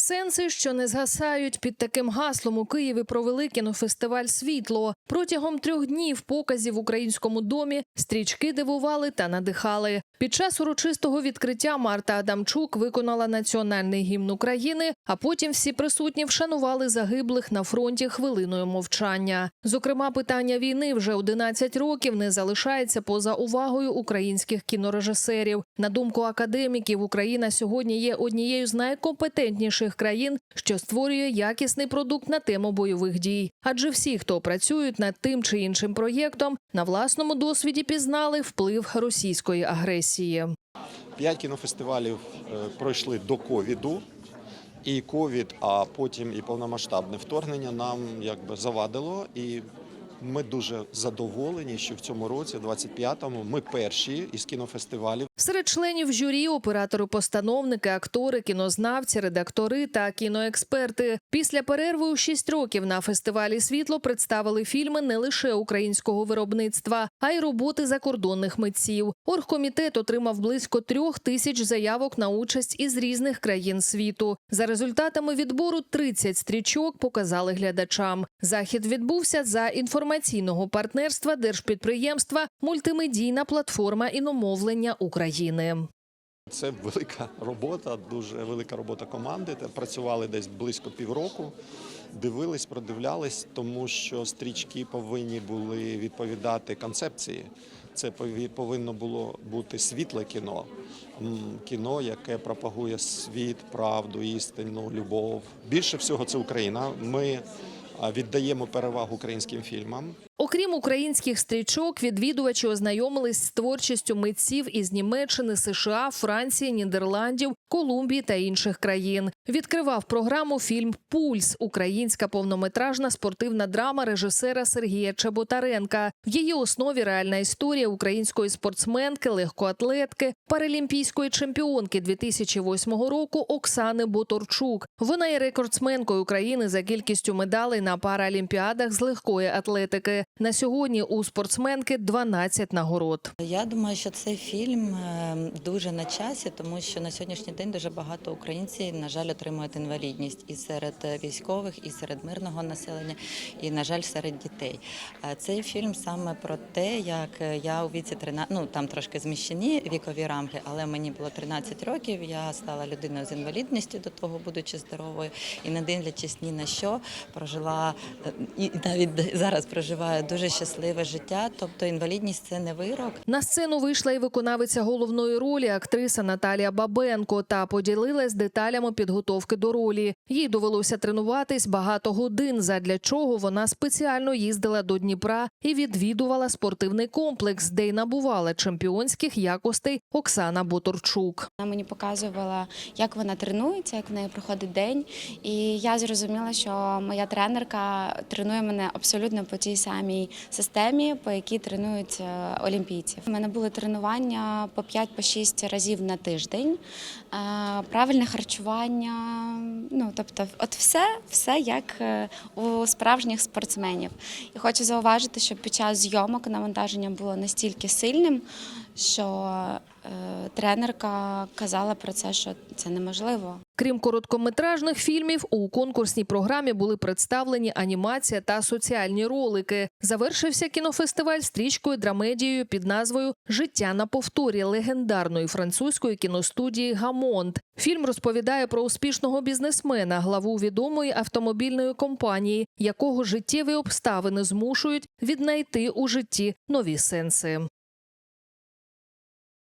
Сенси, що не згасають під таким гаслом у Києві провели кінофестиваль Світло. Протягом трьох днів показів в українському домі стрічки дивували та надихали. Під час урочистого відкриття Марта Адамчук виконала національний гімн України, а потім всі присутні вшанували загиблих на фронті хвилиною мовчання. Зокрема, питання війни вже 11 років не залишається поза увагою українських кінорежисерів. На думку академіків, Україна сьогодні є однією з найкомпетентніших країн, що створює якісний продукт на тему бойових дій. Адже всі, хто працюють над тим чи іншим проєктом, на власному досвіді пізнали вплив російської агресії. П'ять кінофестивалів е, пройшли до ковіду. І ковід, а потім і повномасштабне вторгнення нам якби завадило. І ми дуже задоволені, що в цьому році, 25-му, ми перші із кінофестивалів. Серед членів журі оператори-постановники, актори, кінознавці, редактори та кіноексперти. Після перерви у шість років на фестивалі світло представили фільми не лише українського виробництва, а й роботи закордонних митців. Оргкомітет отримав близько трьох тисяч заявок на участь із різних країн світу. За результатами відбору 30 стрічок показали глядачам. Захід відбувся за інформаційного партнерства держпідприємства Мультимедійна платформа іномовлення України. Це велика робота, дуже велика робота команди. Працювали десь близько півроку, дивились, продивлялись, тому що стрічки повинні були відповідати концепції. Це повинно було бути світле кіно, кіно, яке пропагує світ, правду, істину, любов. Більше всього це Україна. Ми віддаємо перевагу українським фільмам. Окрім українських стрічок, відвідувачі ознайомились з творчістю митців із Німеччини, США, Франції, Нідерландів, Колумбії та інших країн. Відкривав програму фільм Пульс українська повнометражна спортивна драма режисера Сергія Чеботаренка. В її основі реальна історія української спортсменки, легкоатлетки, паралімпійської чемпіонки 2008 року Оксани Боторчук. Вона є рекордсменкою України за кількістю медалей на паралімпіадах з легкої атлетики. На сьогодні у спортсменки 12 нагород. Я думаю, що цей фільм е, дуже на часі, тому що на сьогоднішній день дуже багато українців, на жаль, отримують інвалідність і серед е, військових, і серед мирного населення, і на жаль, серед дітей. Е, Цей фільм саме про те, як я у віці 13, ну там трошки зміщені вікові рамки, але мені було 13 років. Я стала людиною з інвалідністю до того, будучи здоровою, і не дивлячись ні на що, прожила і навіть зараз проживаю дуже щасливе життя. Тобто інвалідність це не вирок. На сцену вийшла і виконавиця головної ролі, актриса Наталія Бабенко, та поділилась деталями підготовки до ролі. Їй довелося тренуватись багато годин, задля чого вона спеціально їздила до Дніпра і відвідувала спортивний комплекс, де й набувала чемпіонських якостей Оксана Боторчук. Вона мені показувала, як вона тренується, як в неї проходить день. І я зрозуміла, що моя тренерка тренує мене абсолютно по тій самій системі, по якій тренують олімпійців. У мене були тренування по 5-6 разів на тиждень, е, правильне харчування. Ну тобто, от все, все як е, у справжніх спортсменів. І хочу зауважити, що під час зйомок навантаження було настільки сильним, що тренерка казала про це, що це неможливо. Крім короткометражних фільмів, у конкурсній програмі були представлені анімація та соціальні ролики. Завершився кінофестиваль стрічкою драмедією під назвою Життя на повторі легендарної французької кіностудії Гамонт. Фільм розповідає про успішного бізнесмена, главу відомої автомобільної компанії, якого життєві обставини змушують віднайти у житті нові сенси.